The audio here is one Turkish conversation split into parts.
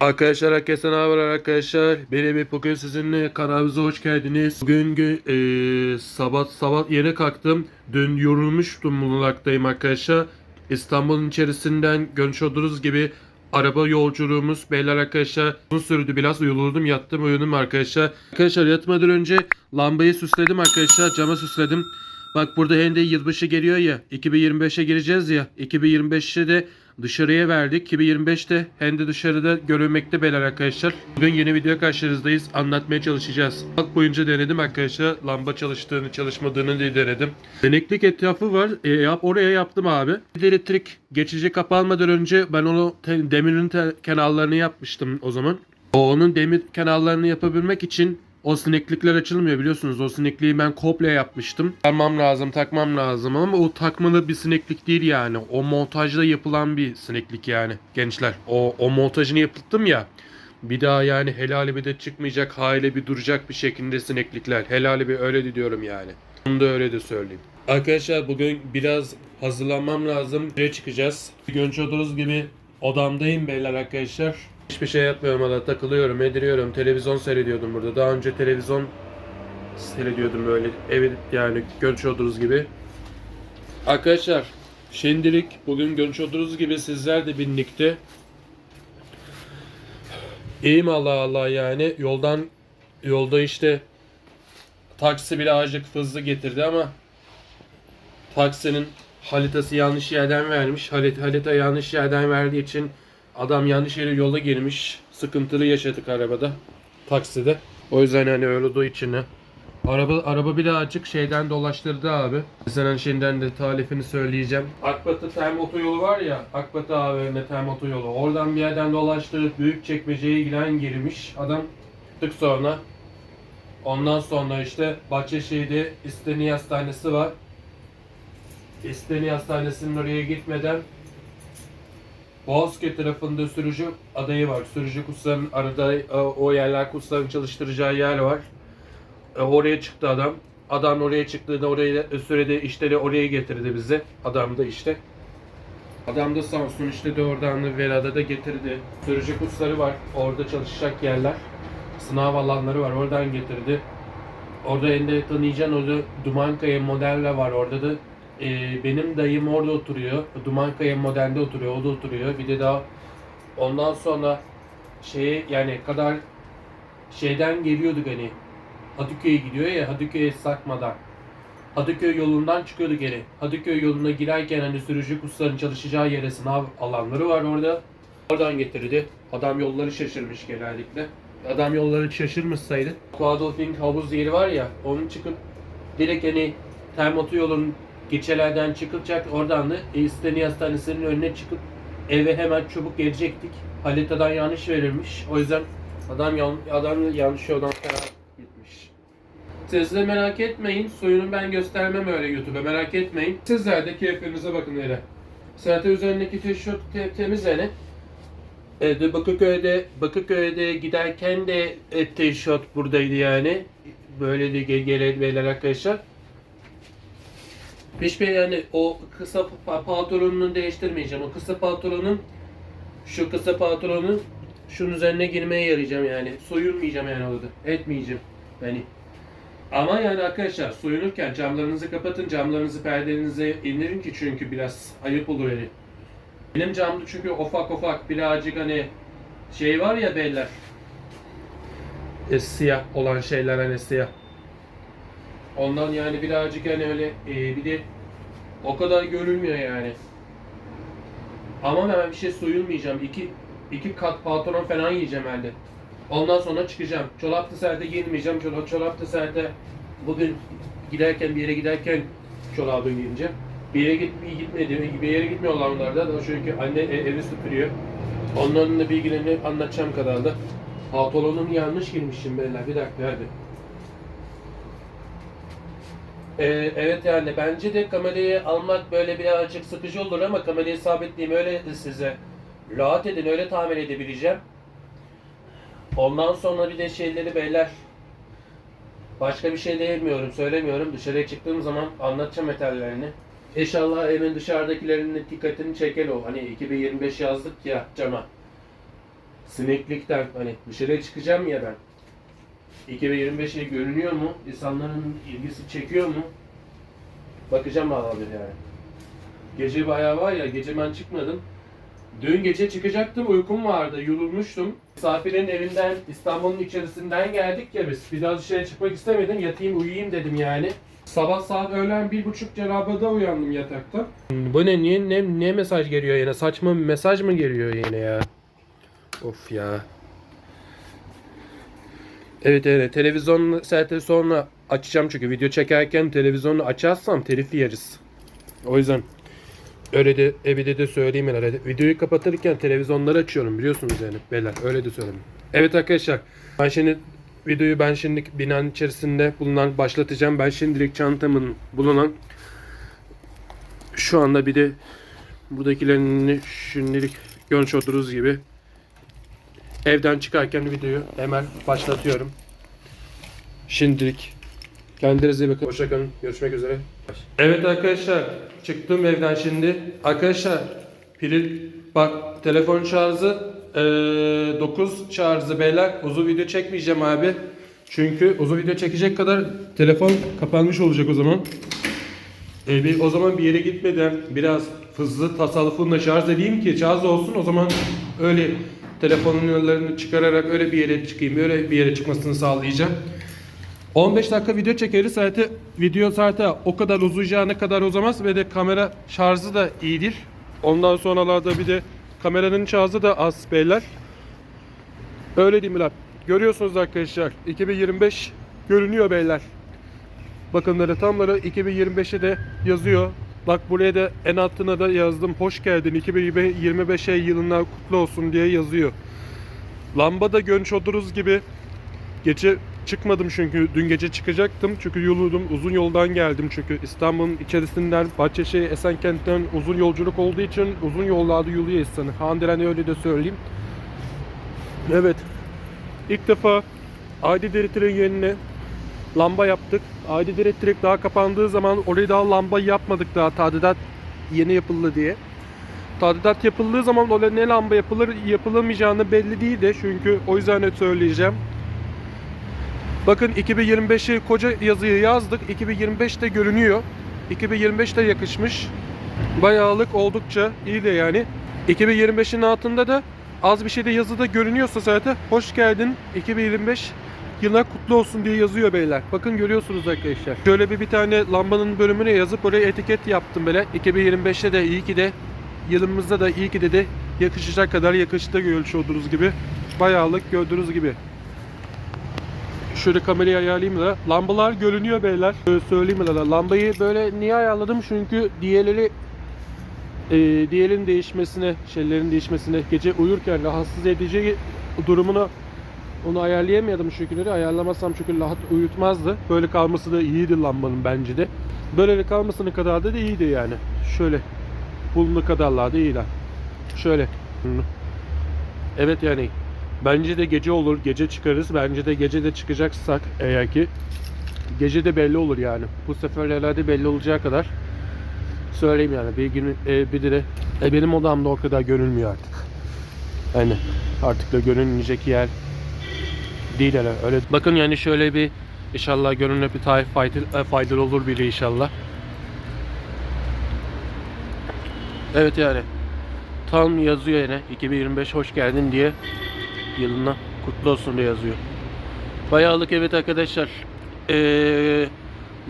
Arkadaşlar herkese ne haber arkadaşlar? Benim bugün sizinle kanalımıza hoş geldiniz. Bugün gü- eee, sabah sabah yeni kalktım. Dün yorulmuştum bulunmaktayım arkadaşlar. İstanbul'un içerisinden görmüş olduğunuz gibi araba yolculuğumuz beyler arkadaşlar uzun sürdü biraz uyudum yattım uyudum arkadaşlar. Arkadaşlar yatmadan önce lambayı süsledim arkadaşlar cama süsledim. Bak burada hem de yılbaşı geliyor ya 2025'e gireceğiz ya 2025'te de dışarıya verdik 2025'te hem dışarıda görülmekte beyler arkadaşlar. Bugün yeni video karşınızdayız anlatmaya çalışacağız. Bak boyunca denedim arkadaşlar lamba çalıştığını çalışmadığını diye denedim. Deneklik etrafı var E, yap, oraya yaptım abi. Bir elektrik geçici kapanmadan önce ben onu demirin kenarlarını yapmıştım o zaman. O onun demir kenarlarını yapabilmek için o sineklikler açılmıyor biliyorsunuz. O sinekliği ben komple yapmıştım. Takmam lazım, takmam lazım ama o takmalı bir sineklik değil yani. O montajda yapılan bir sineklik yani gençler. O, o montajını yaptım ya. Bir daha yani helali bir de çıkmayacak haliyle bir duracak bir şekilde sineklikler. Helali bir öyle diyorum yani. Bunu da öyle de söyleyeyim. Arkadaşlar bugün biraz hazırlanmam lazım. Buraya çıkacağız. Görmüş gibi odamdayım beyler arkadaşlar. Hiçbir şey yapmıyorum hala takılıyorum, ediriyorum. Televizyon seyrediyordum burada. Daha önce televizyon seyrediyordum böyle. Evet yani görmüş gibi. Arkadaşlar şimdilik bugün görmüş gibi sizler de birlikte İyiyim Allah Allah yani yoldan yolda işte taksi birazcık hızlı getirdi ama taksinin halitası yanlış yerden vermiş. Halit, halita yanlış yerden verdiği için adam yanlış yere yola girmiş. Sıkıntılı yaşadık arabada. Takside. O yüzden hani olduğu için. Araba, araba birazcık şeyden dolaştırdı abi. Sana şimdiden de tarifini söyleyeceğim. Akbatı Tem otoyolu var ya. Akbatı AVM Tem otoyolu. Oradan bir yerden dolaştırıp büyük çekmeceye giren girmiş. Adam tık sonra. Ondan sonra işte Bahçeşehir'de İsteni Hastanesi var. İsteni Hastanesi'nin oraya gitmeden Boğazköy tarafında sürücü adayı var. Sürücü kursların arada e, o yerler kursların çalıştıracağı yer var. E, Oraya çıktı adam. Adam oraya çıktığında oraya sürede işleri oraya getirdi bizi. Adam da işte. Adam da sağ olsun işte de oradan da Vela'da da getirdi. Sürücü kursları var. Orada çalışacak yerler. Sınav alanları var. Oradan getirdi. Orada elde tanıyacağın orada Dumankaya modelle var. Orada da e, benim dayım orada oturuyor. Dumankaya modelde oturuyor. O da oturuyor. Bir de daha ondan sonra şeye yani kadar şeyden geliyorduk hani Hadüköy'e gidiyor ya Hadüköy'e sakmadan. Hadüköy yolundan çıkıyordu geri. Hadüköy yoluna girerken hani sürücü kursların çalışacağı yere sınav alanları var orada. Oradan getirdi. Adam yolları şaşırmış genellikle. Adam yolları şaşırmışsaydı. Quadolfing havuz yeri var ya onun çıkıp direkt hani Termotu yolun geçelerden çıkılacak oradan da İsteni Hastanesi'nin önüne çıkıp eve hemen çabuk gelecektik. Haritadan yanlış verilmiş. O yüzden adam yan, adam yanlış yoldan falan gitmiş. Siz de merak etmeyin. Soyunu ben göstermem öyle YouTube'a merak etmeyin. Sizler de keyfinize bakın öyle. Zaten üzerindeki tişört te- temiz yani. E, de Bakırköy'de Bakırköy'de giderken de e, tişört buradaydı yani. Böyle de ge- gele beyler arkadaşlar. Hiçbir yani o kısa pa- pantolonunu değiştirmeyeceğim. O kısa pantolonun şu kısa pantolonun şunun üzerine girmeye yarayacağım yani. Soyunmayacağım yani orada. Etmeyeceğim. Yani ama yani arkadaşlar soyunurken camlarınızı kapatın, camlarınızı perdelerinize indirin ki çünkü biraz ayıp olur yani. Benim camda çünkü ufak ufak birazcık hani şey var ya beyler. E, siyah olan şeyler hani siyah. Ondan yani birazcık hani öyle e, bir de o kadar görülmüyor yani. Ama ben bir şey soyulmayacağım. İki, iki kat pantolon falan yiyeceğim elde. Ondan sonra çıkacağım. Çolaplı serde giyinmeyeceğim. Çolap, çolaplı serde bugün giderken bir yere giderken çorabı giyineceğim. Bir yere git, gitmedi, bir yere gitmiyorlar onlar da. Çünkü anne e, evi süpürüyor. Onların da bilgilerini anlatacağım kadar da. Pantolonum yanlış girmişim beyler. Bir dakika hadi. Ee, evet yani bence de kamerayı almak böyle birazcık sıkıcı olur ama kamerayı sabitleyeyim öyle size. Rahat edin öyle tahmin edebileceğim. Ondan sonra bir de şeyleri beyler. Başka bir şey diyemiyorum, söylemiyorum. Dışarıya çıktığım zaman anlatacağım metallerini. İnşallah evin dışarıdakilerinin dikkatini çeker o. Hani 2025 yazdık ya cama. Sineklikten hani dışarıya çıkacağım ya ben. 2025'e görünüyor mu? İnsanların ilgisi çekiyor mu? Bakacağım abi yani. Gece bayağı var ya, gece ben çıkmadım. Dün gece çıkacaktım, uykum vardı, yorulmuştum. Misafirin evinden, İstanbul'un içerisinden geldik ya biz. Bir daha dışarı çıkmak istemedim, yatayım uyuyayım dedim yani. Sabah saat öğlen bir buçuk cerabada uyandım yatakta. Bu ne, niye, ne, ne mesaj geliyor yine? Saçma mesaj mı geliyor yine ya? Of ya. Evet evet televizyon saati sonra açacağım çünkü video çekerken televizyonu açarsam telif yeriz. O yüzden öyle de evde de söyleyeyim herhalde. Videoyu kapatırken televizyonları açıyorum biliyorsunuz yani beyler öyle de söyleyeyim. Evet arkadaşlar ben şimdi videoyu ben şimdi binanın içerisinde bulunan başlatacağım. Ben şimdilik çantamın bulunan şu anda bir de buradakilerini şimdilik görmüş olduğunuz gibi evden çıkarken videoyu hemen başlatıyorum. Şimdilik kendinize iyi bakın. Hoşçakalın. Görüşmek üzere. Evet arkadaşlar çıktım evden şimdi. Arkadaşlar pili bak telefon şarjı eee 9 şarjı beyler. Uzun video çekmeyeceğim abi. Çünkü uzun video çekecek kadar telefon kapanmış olacak o zaman. E, bir, o zaman bir yere gitmeden biraz hızlı tasarrufunda şarj edeyim ki şarj olsun o zaman öyle telefonlarını çıkararak öyle bir yere çıkayım öyle bir yere çıkmasını sağlayacağım. 15 dakika video çekeriz zaten video zaten o kadar uzayacağına kadar uzamaz ve de kamera şarjı da iyidir. Ondan sonralarda bir de kameranın şarjı da az beyler. Öyle değil mi lan? Görüyorsunuz arkadaşlar 2025 görünüyor beyler. Bakımları tamları 2025'e de yazıyor. Bak buraya da en altına da yazdım. Hoş geldin 2025 yılına kutlu olsun diye yazıyor. Lamba da görmüş olduğunuz gibi gece çıkmadım çünkü dün gece çıkacaktım. Çünkü yoruldum. Uzun yoldan geldim çünkü İstanbul'un içerisinden Bahçeşehir Esenkent'ten uzun yolculuk olduğu için uzun yollarda yürüyor insanı. Handelen öyle de söyleyeyim. Evet. İlk defa Aydın Direktör'ün yerine lamba yaptık. Aydın Direkt daha kapandığı zaman oraya daha lamba yapmadık daha tadilat yeni yapıldı diye. Tadilat yapıldığı zaman oraya ne lamba yapılır yapılamayacağını belli değildi. Çünkü o yüzden de söyleyeceğim. Bakın 2025'i koca yazıyı yazdık. 2025'te görünüyor. 2025'te yakışmış. Bayağılık oldukça iyi de yani. 2025'in altında da az bir şey de yazıda görünüyorsa zaten hoş geldin 2025 yılına kutlu olsun diye yazıyor beyler. Bakın görüyorsunuz arkadaşlar. Şöyle bir bir tane lambanın bölümüne yazıp oraya etiket yaptım böyle. 2025'te de iyi ki de yılımızda da iyi ki de de yakışacak kadar yakıştı görmüş olduğunuz gibi. Bayağılık gördüğünüz gibi. Şöyle kamerayı ayarlayayım da. Lambalar görünüyor beyler. Şöyle söyleyeyim da. Lambayı böyle niye ayarladım? Çünkü diğerleri e, diğerin değişmesine, şeylerin değişmesine, gece uyurken rahatsız edici durumunu onu ayarlayamıyordum şükürleri. Ayarlamasam çünkü rahat uyutmazdı. Böyle kalması da iyiydi lambanın bence de. Böyle kalmasının kadar da iyiydi yani. Şöyle bulunduğu kadarlar da iyiler. Şöyle. Evet yani bence de gece olur. Gece çıkarız. Bence de gece de çıkacaksak eğer ki gece de belli olur yani. Bu sefer herhalde belli olacağı kadar söyleyeyim yani. Bir gün e, bir de e, benim odamda o kadar görünmüyor artık. Yani artık da görünmeyecek yer değil hele öyle. Bakın yani şöyle bir inşallah görünür bir tarih faydalı, faydalı olur bile inşallah. Evet yani tam yazıyor yine 2025 hoş geldin diye yılına kutlu olsun diye yazıyor. Bayağılık evet arkadaşlar. Ee,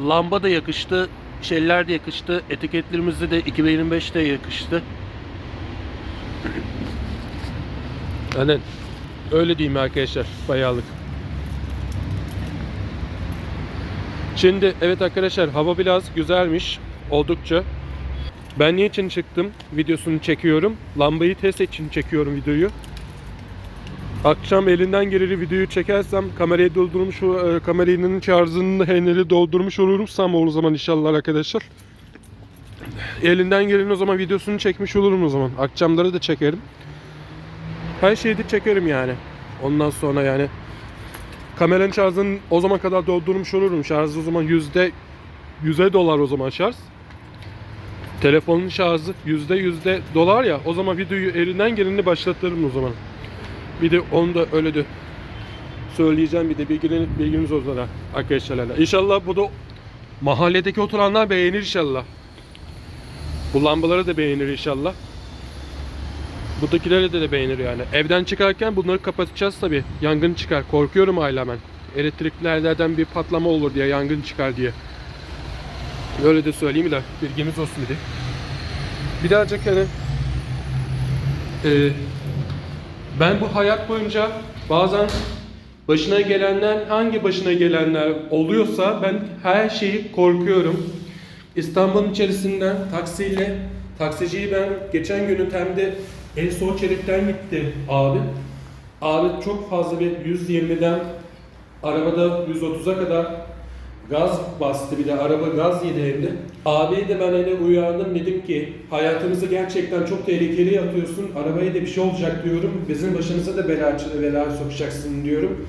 lamba da yakıştı. Şeyler de yakıştı. Etiketlerimizde de 2025'te yakıştı. Aynen. Öyle diyeyim arkadaşlar. Bayağılık. Şimdi evet arkadaşlar hava biraz güzelmiş. Oldukça. Ben niçin çıktım? Videosunu çekiyorum. Lambayı test için çekiyorum videoyu. Akşam elinden geleni videoyu çekersem kamerayı doldurmuş, e, kameranın şarjını henleri doldurmuş olursam o zaman inşallah arkadaşlar. Elinden geleni o zaman videosunu çekmiş olurum o zaman. Akşamları da çekerim. Her şeyi de çekerim yani. Ondan sonra yani kameranın şarjını o zaman kadar doldurmuş olurum. Şarj o zaman yüzde yüze dolar o zaman şarj. Telefonun şarjı yüzde yüzde dolar ya. O zaman videoyu elinden geleni başlatırım o zaman. Bir de onu da öyle de söyleyeceğim bir de bilginin, bilginiz olsun arkadaşlarla. İnşallah bu da mahalledeki oturanlar beğenir inşallah. Bu lambaları da beğenir inşallah. Buradakileri de, de beğenir yani. Evden çıkarken bunları kapatacağız tabi. Yangın çıkar. Korkuyorum hala ben. Elektriklerden bir patlama olur diye, yangın çıkar diye. Öyle de söyleyeyim de bilgimiz olsun bir de. Bir daha hani e, ben bu hayat boyunca bazen başına gelenler hangi başına gelenler oluyorsa ben her şeyi korkuyorum. İstanbul'un içerisinden taksiyle taksiciyi ben geçen günü temde en sol şeritten gitti abi. Abi çok fazla bir 120'den arabada 130'a kadar gaz bastı bir de araba gaz yedi evde. Abi de ben hele uyardım dedim ki hayatımızı gerçekten çok tehlikeli atıyorsun. Arabaya da bir şey olacak diyorum. Bizim başımıza da bela, bela sokacaksın diyorum.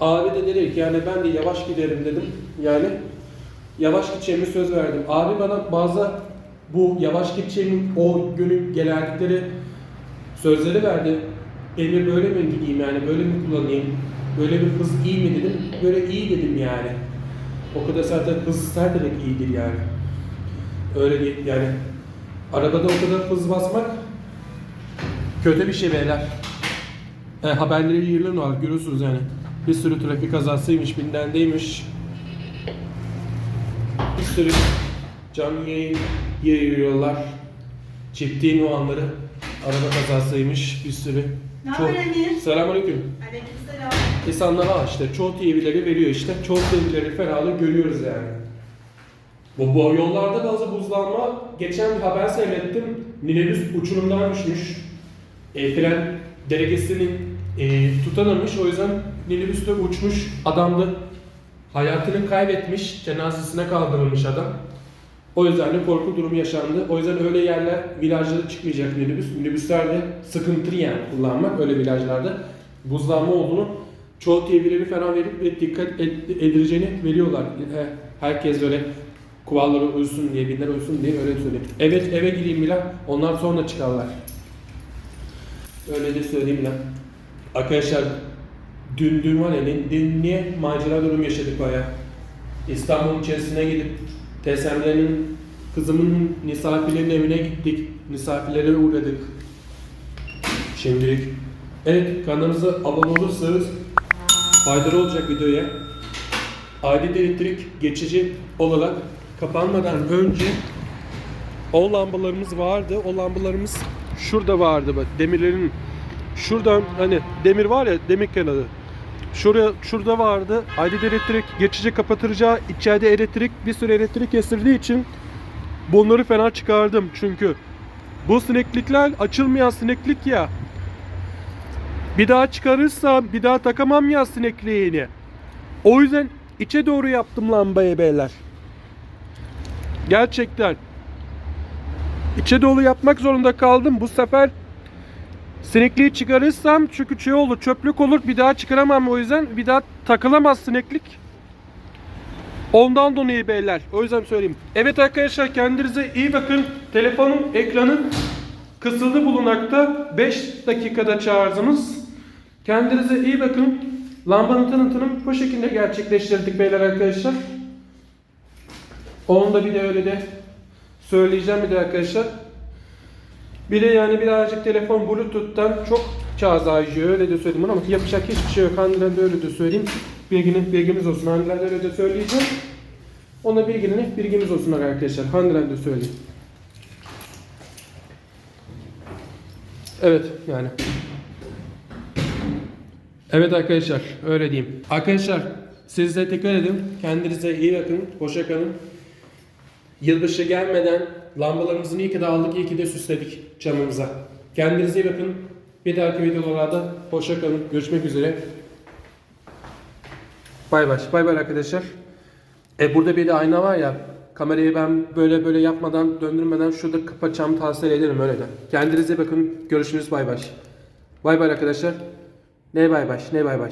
Abi de dedi ki yani ben de yavaş giderim dedim. Yani yavaş gideceğimi söz verdim. Abi bana bazı bu yavaş gideceğimin o günü geldikleri sözleri verdi. Emir böyle mi gideyim yani böyle mi kullanayım? Böyle bir hız iyi mi dedim. Böyle iyi dedim yani. O kadar zaten hız her demek iyidir yani. Öyle değil yani. Arabada o kadar hız basmak kötü bir şey beyler. E, haberleri yayınlanıyor var görüyorsunuz yani. Bir sürü trafik kazasıymış, bindendeymiş. Bir sürü canlı yayın yayıyorlar. Çiftliğin o anları. Araba kazasıymış bir sürü. Ne haber Emir? Selamünaleyküm. Aleykümselam. İnsanlara işte çoğu TV'leri veriyor işte. Çoğu TV'leri fenalı görüyoruz yani. Bu, bu yollarda bazı buzlanma, geçen bir haber seyrettim. Minibüs uçurumdan düşmüş. E, fren deregesini e, tutamamış. O yüzden minibüs de uçmuş. Adam da hayatını kaybetmiş. Cenazesine kaldırılmış adam. O yüzden de korku durumu yaşandı. O yüzden öyle yerler, virajlara çıkmayacak minibüs. Minibüsler de sıkıntılı yani kullanmak öyle virajlarda. Buzlanma olduğunu çoğu TV'leri falan verip ve dikkat ed- edileceğini veriyorlar. Herkes öyle kuvalları uyusun diye, binler uyusun diye öyle söyleyeyim. Evet eve gideyim Milan, onlar sonra çıkarlar. Öyle de söyleyeyim Milan. Arkadaşlar dün dün var ya dün niye macera durum yaşadık baya. İstanbul'un içerisine gidip TSM'lerin kızımın misafirlerin evine gittik. Misafirlere uğradık. Şimdilik. Evet kanalımıza abone olursanız faydalı olacak videoya. Adet elektrik geçici olarak kapanmadan önce o lambalarımız vardı. O lambalarımız şurada vardı bak demirlerin şuradan hani demir var ya demir kanalı. Şuraya şurada vardı. Adet elektrik geçici kapatıracağı içeride elektrik bir sürü elektrik kestirdiği için bunları fena çıkardım çünkü bu sineklikler açılmayan sineklik ya. Bir daha çıkarırsam bir daha takamam ya sinekliğini. O yüzden içe doğru yaptım lambayı beyler. Gerçekten. İçe doğru yapmak zorunda kaldım. Bu sefer sinekliği çıkarırsam çünkü şey olur çöplük olur bir daha çıkaramam o yüzden bir daha takılamaz sineklik. Ondan dolayı beyler. O yüzden söyleyeyim. Evet arkadaşlar kendinize iyi bakın. Telefonun ekranı kısıldı bulunakta. 5 dakikada şarjımız. Kendinize iyi bakın. Lambanın tanıtımını bu şekilde gerçekleştirdik beyler arkadaşlar. Onu da bir de öyle de söyleyeceğim bir de arkadaşlar. Bir de yani birazcık telefon Bluetooth'tan çok harcıyor öyle de söyleyeyim ama yapacak hiçbir şey yok. Handiler'de de öyle de söyleyeyim. Bilginiz, bilgimiz olsun. Handiler'de öyle de söyleyeceğim. Ona bilgini, bilgimiz olsun arkadaşlar. Handiler'de söyleyeyim. Evet yani. Evet arkadaşlar öyle diyeyim. Arkadaşlar siz de dikkat edin. Kendinize iyi bakın. Hoşça kalın. Yılbaşı gelmeden lambalarımızı iyi ki de aldık, iyi ki de süsledik camımıza. Kendinize iyi bakın. Bir dahaki videolarda hoşça kalın. Görüşmek üzere. Bay bay. Bay bay arkadaşlar. E burada bir de ayna var ya. Kamerayı ben böyle böyle yapmadan, döndürmeden şurada kapatacağımı tavsiye ederim öyle de. Kendinize bakın. Görüşürüz. Bay bay. Bay bay arkadaşlar. Ne bay bay, ne bay bay.